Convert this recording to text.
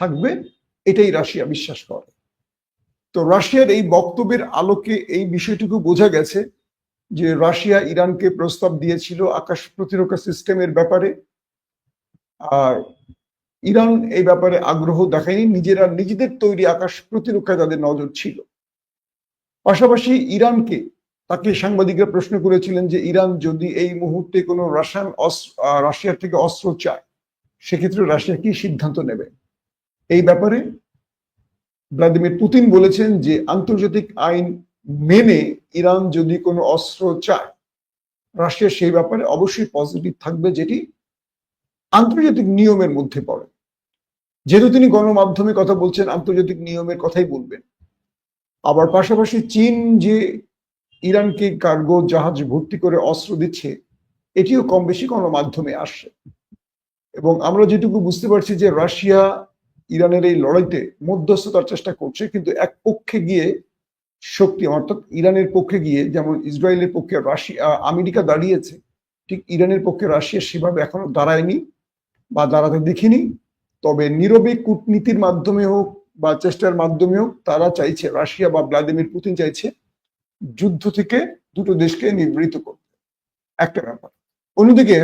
থাকবে, এটাই রাশিয়া বিশ্বাস করে। তো রাশিয়ার এই বক্তব্যের আলোকে এই বিষয়টুকু বোঝা গেছে যে রাশিয়া ইরানকে প্রস্তাব দিয়েছিল আকাশ প্রতিরক্ষা সিস্টেমের ব্যাপারে। আর ইরান এই ব্যাপারে আগ্রহ দেখায়নি, নিজেরা নিজেদের তৈরি আকাশ প্রতিরক্ষায় তাদের নজর ছিল। পাশাপাশি ইরানকে তাকে সাংবাদিকরা প্রশ্ন করেছিলেন যে ইরান যদি এই মুহূর্তে কোনো রাশিয়ান রাশিয়ার থেকে অস্ত্র চায়, সেক্ষেত্রে রাশিয়া কি সিদ্ধান্ত নেবে? এই ব্যাপারে ভ্লাদিমির পুতিন বলেছেন যে আন্তর্জাতিক আইন মেনে ইরান যদি কোনো অস্ত্র চায় রাশিয়া সেই ব্যাপারে অবশ্যই পজিটিভ থাকবে যেটি আন্তর্জাতিক নিয়মের মধ্যে পড়ে। যেহেতু তিনি গণমাধ্যমে কথা বলছেন, আন্তর্জাতিক নিয়মের কথাই বলবেন। আবার পাশাপাশি চীন যে ইরানকে কার্গো জাহাজ ভর্তি করে অস্ত্র দিচ্ছে, এটিও কম বেশি গণমাধ্যমে আসছে। এবং আমরা যেটুকু বুঝতে পারছি যে রাশিয়া ইরানের এই লড়াইতে মধ্যস্থতার চেষ্টা করছে, কিন্তু এক পক্ষে গিয়ে শক্তি, অর্থাৎ ইরানের পক্ষে গিয়ে যেমন ইসরায়েলের পক্ষে রাশিয়া আমেরিকা দাঁড়িয়েছে, ঠিক ইরানের পক্ষে রাশিয়া সেভাবে এখনও দাঁড়ায়নি বা দাঁড়াতে দেখিনি। তবে নীরবে কূটনীতির মাধ্যমে হোক বা চেষ্টার মাধ্যমে হোক, তারা চাইছে, রাশিয়া বা ভ্লাদিমির পুতিন চাইছে যুদ্ধ থেকে দুটো দেশকে নিবৃত করতে। একটা ব্যাপার। অন্যদিকে